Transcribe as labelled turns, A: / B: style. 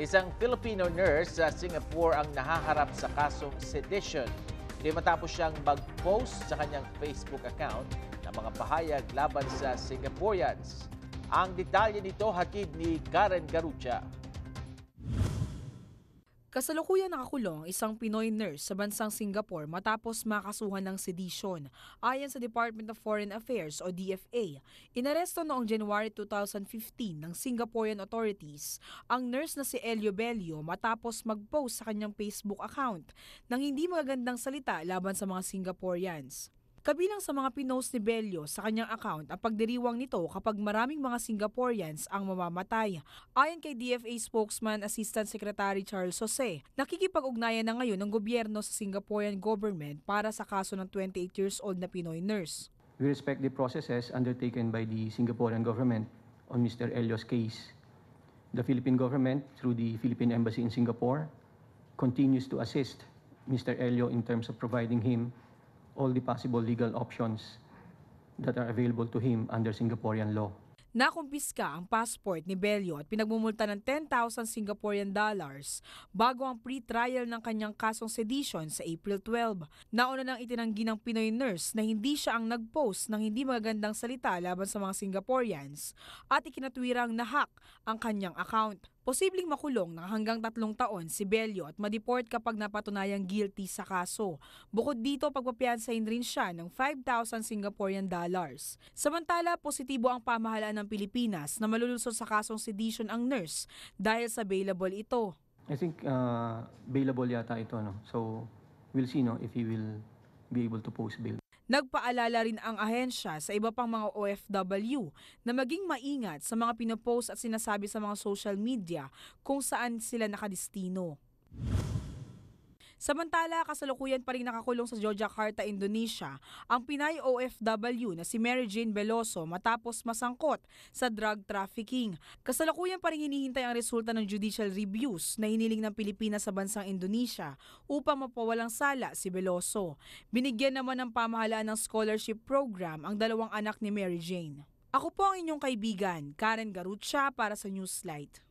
A: Isang Filipino nurse sa Singapore ang nahaharap sa kasong sedition. Di matapos siyang mag-post sa kanyang Facebook account ng mga pahayag laban sa Singaporeans. Ang detalye nito hatid ni Karen Garucha.
B: Kasalukuyan nakakulong ang isang Pinoy nurse sa bansang Singapore matapos makasuhan ng sedition. Ayon sa Department of Foreign Affairs o DFA, inaresto noong January 2015 ng Singaporean authorities ang nurse na si Elio Bello matapos mag-post sa kanyang Facebook account ng hindi magagandang salita laban sa mga Singaporeans. Kabilang sa mga pinost ni Bello sa kanyang account ang pagdiriwang nito kapag maraming mga Singaporeans ang mamamatay. Ayon kay DFA spokesman Assistant Secretary Charles Jose, nakikipag-ugnayan na ngayon ng gobyerno sa Singaporean government para sa kaso ng 28 years old na Pinoy nurse.
C: We respect the processes undertaken by the Singaporean government on Mr. Elio's case. The Philippine government, through the Philippine Embassy in Singapore, continues to assist Mr. Elio in terms of providing him all the possible legal options that are available to him under Singaporean law.
B: Nakumpiska ang passport ni Bello at pinagmumulta ng 10,000 Singaporean dollars bago ang pre-trial ng kanyang kasong sedition sa April 12. Nauna nang itinanggi ng Pinoy nurse na hindi siya ang nag-post ng hindi magagandang salita laban sa mga Singaporeans at ikinatwirang nahack ang kanyang account. Posibleng makulong ng hanggang tatlong taon si Bello at madeport kapag napatunayang guilty sa kaso. Bukod dito, pagpapiansahin rin siya ng 5,000 Singaporean dollars. Samantala, positibo ang pamahalaan ng Pilipinas na malulusot sa kasong sedition ang nurse dahil sa bailable ito.
C: I think uh, bailable yata ito, no? So, we'll see, no, if he will be able to post bail.
B: Nagpaalala rin ang ahensya sa iba pang mga OFW na maging maingat sa mga pinopost at sinasabi sa mga social media kung saan sila nakadistino. Samantala, kasalukuyan pa rin nakakulong sa Yogyakarta, Indonesia, ang Pinay OFW na si Mary Jane Veloso matapos masangkot sa drug trafficking. Kasalukuyan pa rin hinihintay ang resulta ng judicial reviews na hiniling ng Pilipinas sa bansang Indonesia upang mapawalang sala si Veloso. Binigyan naman ng pamahalaan ng scholarship program ang dalawang anak ni Mary Jane. Ako po ang inyong kaibigan, Karen Garucha para sa Newslight.